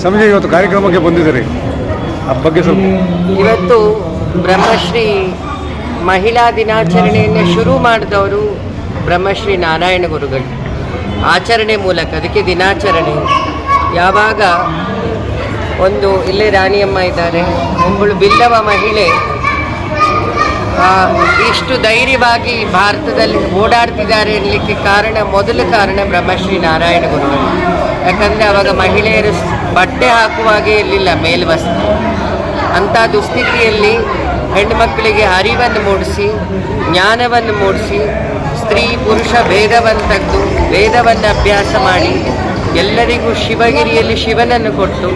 ಸ್ವಾಮೀಜಿ ಇವತ್ತು ಕಾರ್ಯಕ್ರಮಕ್ಕೆ ಬಂದಿದ್ದೀರಿ. ಆ ಬಗ್ಗೆ ಸ್ವಲ್ಪ. ಇವತ್ತು ಬ್ರಹ್ಮಶ್ರೀ ಮಹಿಳಾ ದಿನಾಚರಣೆಯನ್ನು ಶುರು ಮಾಡಿದವರು ಬ್ರಹ್ಮಶ್ರೀ ನಾರಾಯಣ ಗುರುಗಳು. ಆಚರಣೆ ಮೂಲಕ, ಅದಕ್ಕೆ ದಿನಾಚರಣೆ. ಯಾವಾಗ ಒಂದು ಇಲ್ಲೇ ರಾಣಿಯಮ್ಮ ಇದ್ದಾರೆ, ಒಬ್ಬಳು ಬಿಲ್ಲವ ಮಹಿಳೆ. ಇಷ್ಟು ಧೈರ್ಯವಾಗಿ ಭಾರತದಲ್ಲಿ ಓಡಾಡ್ತಿದ್ದಾರೆ ಅನ್ನಲಿಕ್ಕೆ ಕಾರಣ, ಮೊದಲ ಕಾರಣ ಬ್ರಹ್ಮಶ್ರೀ ನಾರಾಯಣ ಗುರುಗಳು. ಯಾಕಂದರೆ ಅವಾಗ ಮಹಿಳೆಯರು ಬಟ್ಟೆ ಹಾಕುವಾಗೆ ಇರಲಿಲ್ಲ ಮೇಲ್ವಸ್ತು. ಅಂಥ ದುಸ್ಥಿತಿಯಲ್ಲಿ ಹೆಣ್ಣುಮಕ್ಕಳಿಗೆ ಅರಿವನ್ನು ಮೂಡಿಸಿ, ಜ್ಞಾನವನ್ನು ಮೂಡಿಸಿ, ಸ್ತ್ರೀ ಪುರುಷ ಭೇದವನ್ನು ತೆಗೆದು ವೇದವನ್ನು ಅಭ್ಯಾಸ ಮಾಡಿ ಎಲ್ಲರಿಗೂ ಶಿವಗಿರಿಯಲ್ಲಿ ಶಿವನನ್ನು ಕೊಟ್ಟು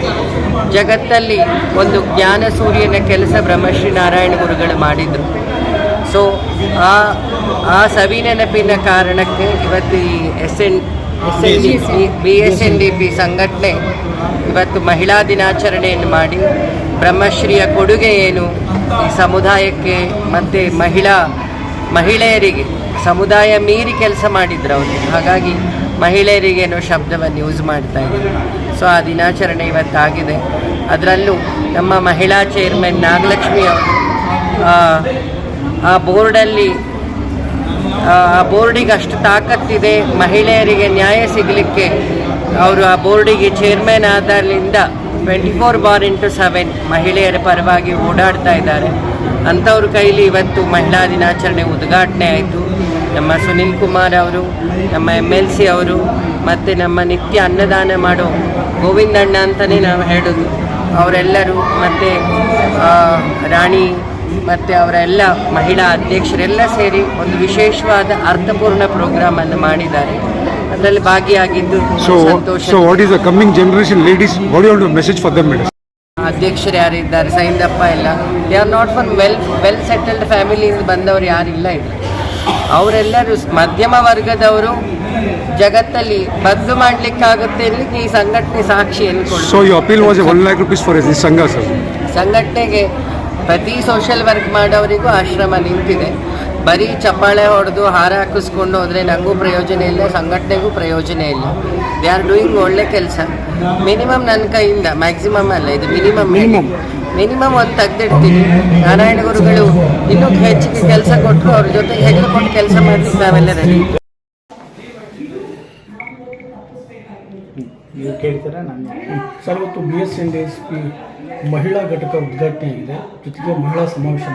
ಜಗತ್ತಲ್ಲಿ ಒಂದು ಜ್ಞಾನ ಸೂರ್ಯನ ಕೆಲಸ ಬ್ರಹ್ಮಶ್ರೀ ನಾರಾಯಣ ಗುರುಗಳು ಮಾಡಿದರು. ಸೊ ಆ ಆ ಸವಿ ನೆನಪಿನ ಕಾರಣಕ್ಕೆ ಇವತ್ತು ಈ S N B S N D P ಸಂಘಟನೆ ಇವತ್ತು ಮಹಿಳಾ ದಿನಾಚರಣೆಯನ್ನು ಮಾಡಿ ಬ್ರಹ್ಮಶ್ರೀಯ ಕೊಡುಗೆ ಏನು ಈ ಸಮುದಾಯಕ್ಕೆ ಮತ್ತು ಮಹಿಳಾ ಮಹಿಳೆಯರಿಗೆ ಸಮುದಾಯ ಮೀರಿ ಕೆಲಸ ಮಾಡಿದ್ರು ಅವರು. ಹಾಗಾಗಿ ಮಹಿಳೆಯರಿಗೇನೋ ಶಬ್ದವನ್ನು ಯೂಸ್ ಮಾಡ್ತಾ ಇದ್ದಾರೆ. ಸೊ ಆ ದಿನಾಚರಣೆ ಇವತ್ತಾಗಿದೆ. ಅದರಲ್ಲೂ ನಮ್ಮ ಮಹಿಳಾ ಚೇರ್ಮನ್ ನಾಗಲಕ್ಷ್ಮಿ ಅವರು ಆ ಬೋರ್ಡಲ್ಲಿ ಆ ಬೋರ್ಡಿಗೆ ಅಷ್ಟು ತಾಕತ್ತಿದೆ. ಮಹಿಳೆಯರಿಗೆ ನ್ಯಾಯ ಸಿಗಲಿಕ್ಕೆ ಅವರು ಆ ಬೋರ್ಡಿಗೆ chairman ಆದಾಗಲಿಂದ twenty four bar into seven ಮಹಿಳೆಯರ ಪರವಾಗಿ ಓಡಾಡ್ತಾ ಇದ್ದಾರೆ. ಅಂಥವ್ರ ಕೈಲಿ ಇವತ್ತು ಮಹಿಳಾ ದಿನಾಚರಣೆ ಉದ್ಘಾಟನೆ ಆಯಿತು. ನಮ್ಮ ಸುನಿಲ್ ಕುಮಾರ್ ಅವರು, ನಮ್ಮ ಎಂ ಎಲ್ ಸಿ ಅವರು, ಮತ್ತು ನಮ್ಮ ನಿತ್ಯ ಅನ್ನದಾನ ಮಾಡೋ ಗೋವಿಂದಣ್ಣ ಅಂತಲೇ ನಾವು ಹೇಳೋದು. ಅವರೆಲ್ಲರೂ ಮತ್ತು ರಾಣಿ ಮತ್ತು ಅವರೆಲ್ಲ ಮಹಿಳಾ ಅಧ್ಯಕ್ಷರೆಲ್ಲ ಸೇರಿ ಒಂದು ವಿಶೇಷವಾದ ಅರ್ಥಪೂರ್ಣ ಪ್ರೋಗ್ರಾಮ್ ಅನ್ನು ಮಾಡಿದ್ದಾರೆ. ಅದರಲ್ಲಿ ಭಾಗಿಯಾಗಿದ್ದು ಸಂತೋಷ. Coming generation ladies message for them madam ಅಧ್ಯಕ್ಷರು ಯಾರಿದ್ದಾರೆ ಸೈಂದಪ್ಪ ಎಲ್ಲ they are not for well well settled ಫ್ಯಾಮಿಲಿಯಿಂದ ಬಂದವರು ಯಾರಿಲ್ಲ ಇಲ್ಲ ಅವರೆಲ್ಲರೂ ಮಧ್ಯಮ ವರ್ಗದವರು ಜಗತ್ತಲ್ಲಿ ಬದ್ದು ಮಾಡಲಿಕ್ಕಾಗುತ್ತೆ ಅನ್ನಲಿಕ್ಕೆ ಈ ಸಂಘಟನೆ ಸಾಕ್ಷಿ ಸರ್ ಸಂಘಟನೆಗೆ ಪ್ರತಿ ಸೋಷಿಯಲ್ ವರ್ಕ್ ಮಾಡೋರಿಗೂ ಆಶ್ರಮ ನಿಂತಿದೆ. ಬರೀ ಚಪ್ಪಾಳೆ ಹೊಡೆದು ಹಾರ ಹಾಕಿಸ್ಕೊಂಡು ಹೋದರೆ ನನಗೂ ಪ್ರಯೋಜನ ಇಲ್ಲ ಸಂಘಟನೆಗೂ ಪ್ರಯೋಜನ ಇಲ್ಲ. ದೇ ಆರ್ ಡೂಯಿಂಗ್ ಒಳ್ಳೆ ಕೆಲಸ. ಮಿನಿಮಮ್ ನನ್ನ ಕೈಯಿಂದ ಮ್ಯಾಕ್ಸಿಮಮ್ ಅಲ್ಲ ಇದು ಮಿನಿಮಮ್ ಮಿನಿಮಮ್ ಮಿನಿಮಮ್ ಒಂದು ತೆಗೆದಿಡ್ತೀನಿ. ನಾರಾಯಣ ಗುರುಗಳು ಇನ್ನೂ ಹೆಚ್ಚಿಗೆ ಕೆಲಸ ಕೊಟ್ಟರು ಅವ್ರ ಜೊತೆ ಹೆಗಲುಕೊಂಡು ಕೊಟ್ಟು ಕೆಲಸ ಮಾಡ್ತೀವಿ ನಾವೆಲ್ಲ ರೆಡಿ ನೀವು ಕೇಳ್ತೀರಾ? ನಾನು ಸರ್ ಇವತ್ತು B S N D S P ಮಹಿಳಾ ಘಟಕ ಉದ್ಘಾಟನೆಯಾಗಿದೆ ಜೊತೆಗೆ ಮಹಿಳಾ ಸಮಾವೇಶ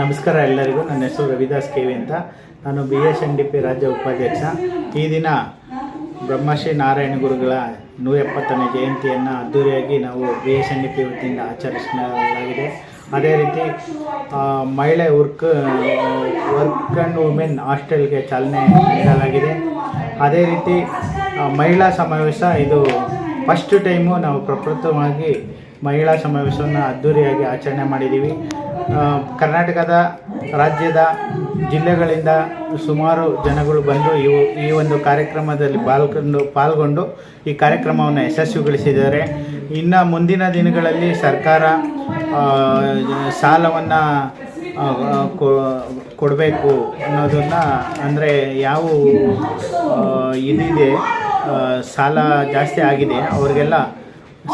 ನಮಸ್ಕಾರ ಎಲ್ಲರಿಗೂ. ನನ್ನ ಹೆಸರು ರವಿದಾಸ್ ಕೆವಿ ಅಂತ. ನಾನು B S N D P ರಾಜ್ಯ ಉಪಾಧ್ಯಕ್ಷ. ಈ ದಿನ ಬ್ರಹ್ಮಶ್ರೀ ನಾರಾಯಣ ಗುರುಗಳ ನೂರ ಎಪ್ಪತ್ತನೇ ಜಯಂತಿಯನ್ನು ಅದ್ದೂರಿಯಾಗಿ ನಾವು B S N D P ವತಿಯಿಂದ ಆಚರಿಸಲಾಗಿದೆ. ಅದೇ ರೀತಿ ಮಹಿಳೆ ವರ್ಕ್ ವರ್ಕ್ ಆ್ಯಂಡ್ ವುಮೆನ್ ಹಾಸ್ಟೆಲ್ಗೆ ಚಾಲನೆ ನೀಡಲಾಗಿದೆ. ಅದೇ ರೀತಿ ಮಹಿಳಾ ಸಮಾವೇಶ ಇದು ಫಸ್ಟ್ ಟೈಮು ನಾವು ಪ್ರಪ್ರಥಮವಾಗಿ ಮಹಿಳಾ ಸಮಾವೇಶವನ್ನು ಅದ್ಧೂರಿಯಾಗಿ ಆಚರಣೆ ಮಾಡಿದ್ದೀವಿ. ಕರ್ನಾಟಕದ ರಾಜ್ಯದ ಜಿಲ್ಲೆಗಳಿಂದ ಸುಮಾರು ಜನಗಳು ಬಂದು ಇವು ಈ ಒಂದು ಕಾರ್ಯಕ್ರಮದಲ್ಲಿ ಪಾಲ್ಗೊಂಡು ಪಾಲ್ಗೊಂಡು ಈ ಕಾರ್ಯಕ್ರಮವನ್ನು ಯಶಸ್ವಿಗೊಳಿಸಿದ್ದಾರೆ. ಇನ್ನು ಮುಂದಿನ ದಿನಗಳಲ್ಲಿ ಸರ್ಕಾರ ಸಾಲವನ್ನು ಕೊಡಬೇಕು ಅನ್ನೋದನ್ನು ಅಂದರೆ ಯಾವ ಇದಿದೆ. ಸಾಲ ಜಾಸ್ತಿ ಆಗಿದೆ. ಅವರಿಗೆಲ್ಲ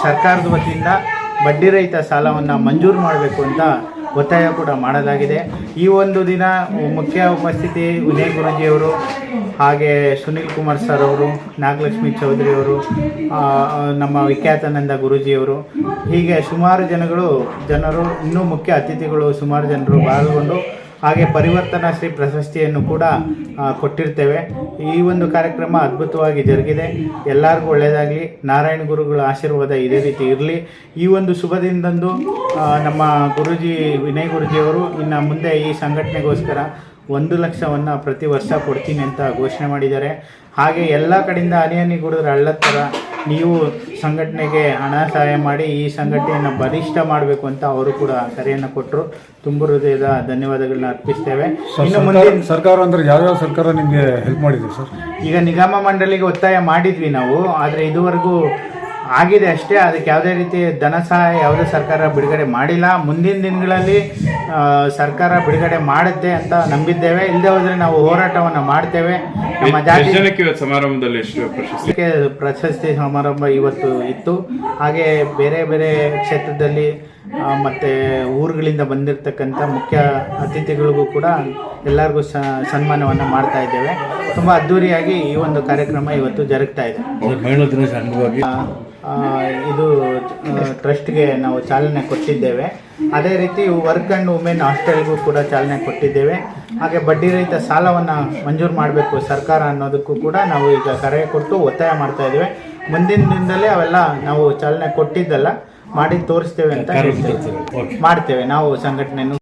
ಸರ್ಕಾರದ ವತಿಯಿಂದ ಬಡ್ಡಿ ರಹಿತ ಸಾಲವನ್ನು ಮಂಜೂರು ಮಾಡಬೇಕು ಅಂತ ಒತ್ತಾಯ ಕೂಡ ಮಾಡಲಾಗಿದೆ. ಈ ಒಂದು ದಿನ ಮುಖ್ಯ ಉಪಸ್ಥಿತಿ ವಿನಯ್ ಗುರುಜಿಯವರು ಹಾಗೆ ಸುನೀಲ್ ಕುಮಾರ್ ಸರ್ ಅವರು, ನಾಗಲಕ್ಷ್ಮಿ ಚೌಧರಿ ಅವರು ನಮ್ಮ ವಿಖ್ಯಾತಾನಂದ ಗುರೂಜಿಯವರು, ಹೀಗೆ ಸುಮಾರು ಜನಗಳು, ಜನರು, ಇನ್ನೂ ಮುಖ್ಯ ಅತಿಥಿಗಳು ಸುಮಾರು ಜನರು ಪಾಲ್ಗೊಂಡು ಹಾಗೆ ಪರಿವರ್ತನಾ ಶ್ರೀ ಪ್ರಶಸ್ತಿಯನ್ನು ಕೂಡ ಕೊಟ್ಟಿರ್ತೇವೆ. ಈ ಒಂದು ಕಾರ್ಯಕ್ರಮ ಅದ್ಭುತವಾಗಿ ಜರುಗಿದೆ. ಎಲ್ಲರಿಗೂ ಒಳ್ಳೆಯದಾಗಲಿ ನಾರಾಯಣ ಗುರುಗಳ ಆಶೀರ್ವಾದ ಇದೇ ರೀತಿ ಇರಲಿ. ಈ ಒಂದು ಶುಭ ದಿನದಂದು ನಮ್ಮ ಗುರುಜಿ, ವಿನಯ್ ಗುರುಜಿಯವರು ಇನ್ನು ಮುಂದೆ ಈ ಸಂಘಟನೆಗೋಸ್ಕರ ಒಂದು ಲಕ್ಷವನ್ನು ಪ್ರತಿ ವರ್ಷ ಕೊಡ್ತೀನಿ ಅಂತ ಘೋಷಣೆ ಮಾಡಿದ್ದಾರೆ. ಹಾಗೆ ಎಲ್ಲ ಕಡೆಯಿಂದ ಹನಿ ಹನಿ ಗುಡಿದ್ರೆ ನೀವು ಸಂಘಟನೆಗೆ ಹಣ ಸಹಾಯ ಮಾಡಿ ಈ ಸಂಘಟನೆಯನ್ನು ಬಲಿಷ್ಠ ಮಾಡಬೇಕು ಅಂತ ಅವರು ಕೂಡ ಕರೆಯನ್ನು ಕೊಟ್ಟರು. ತುಂಬ ಹೃದಯದ ಧನ್ಯವಾದಗಳನ್ನ ಅರ್ಪಿಸ್ತೇವೆ. ಇನ್ನು ಮುಂದೆ ಸರ್ಕಾರ ಅಂದ್ರೆ ಯಾವ್ಯಾವ ಸರ್ಕಾರ ನಿಮಗೆ ಹೆಲ್ಪ್ ಮಾಡಿದೆ ಸರ್? ಈಗ ನಿಗಮ ಮಂಡಳಿಗೆ ಒತ್ತಾಯ ಮಾಡಿದ್ವಿ ನಾವು ಆದರೆ ಇದುವರೆಗೂ ಆಗಿದೆ ಅಷ್ಟೇ. ಅದಕ್ಕೆ ಯಾವುದೇ ರೀತಿ ಧನ ಸಹಾಯ ಯಾವುದೇ ಸರ್ಕಾರ ಬಿಡುಗಡೆ ಮಾಡಿಲ್ಲ. ಮುಂದಿನ ದಿನಗಳಲ್ಲಿ ಸರ್ಕಾರ ಬಿಡುಗಡೆ ಮಾಡುತ್ತೆ ಅಂತ ನಂಬಿದ್ದೇವೆ. ಇಲ್ಲದೆ ಹೋದರೆ ನಾವು ಹೋರಾಟವನ್ನು ಮಾಡ್ತೇವೆ. ನಮ್ಮ ಜಾತಿ ಸಮಾರಂಭದಲ್ಲಿ ಪ್ರಶಸ್ತಿ? ಪ್ರಶಸ್ತಿ ಸಮಾರಂಭ ಇವತ್ತು ಇತ್ತು. ಹಾಗೆ ಬೇರೆ ಬೇರೆ ಕ್ಷೇತ್ರದಲ್ಲಿ ಮತ್ತೆ ಊರುಗಳಿಂದ ಬಂದಿರತಕ್ಕಂಥ ಮುಖ್ಯ ಅತಿಥಿಗಳಿಗೂ ಕೂಡ ಎಲ್ಲರಿಗೂ ಸ ಸನ್ಮಾನವನ್ನು ಮಾಡ್ತಾ ಇದ್ದೇವೆ. ತುಂಬ ಅದ್ಧೂರಿಯಾಗಿ ಈ ಒಂದು ಕಾರ್ಯಕ್ರಮ ಇವತ್ತು ಜರುಗ್ತಾ ಇದೆ. ಇದು ಟ್ರಸ್ಟ್ಗೆ ನಾವು ಚಾಲನೆ ಕೊಟ್ಟಿದ್ದೇವೆ. ಅದೇ ರೀತಿ ವರ್ಕ್ ಆ್ಯಂಡ್ ವುಮೆನ್ ಹಾಸ್ಟೆಲ್ಗೂ ಕೂಡ ಚಾಲನೆ ಕೊಟ್ಟಿದ್ದೇವೆ. ಹಾಗೆ ಬಡ್ಡಿ ರಹಿತ ಸಾಲವನ್ನು ಮಂಜೂರು ಮಾಡಬೇಕು ಸರ್ಕಾರ ಅನ್ನೋದಕ್ಕೂ ಕೂಡ ನಾವು ಈಗ ಕರೆ ಕೊಟ್ಟು ಒತ್ತಾಯ ಮಾಡ್ತಾ ಇದ್ದೇವೆ. ಮುಂದಿನ ದಿನದಲ್ಲೇ ಅವೆಲ್ಲ ನಾವು ಚಾಲನೆ ಕೊಟ್ಟಿದ್ದಲ್ಲ. ಮಾಡಿ ತೋರಿಸ್ತೇವೆ ಅಂತ ಹೇಳ್ತೇವೆ. ಮಾಡ್ತೇವೆ. ನಾವು ಸಂಘಟನೆಯನ್ನು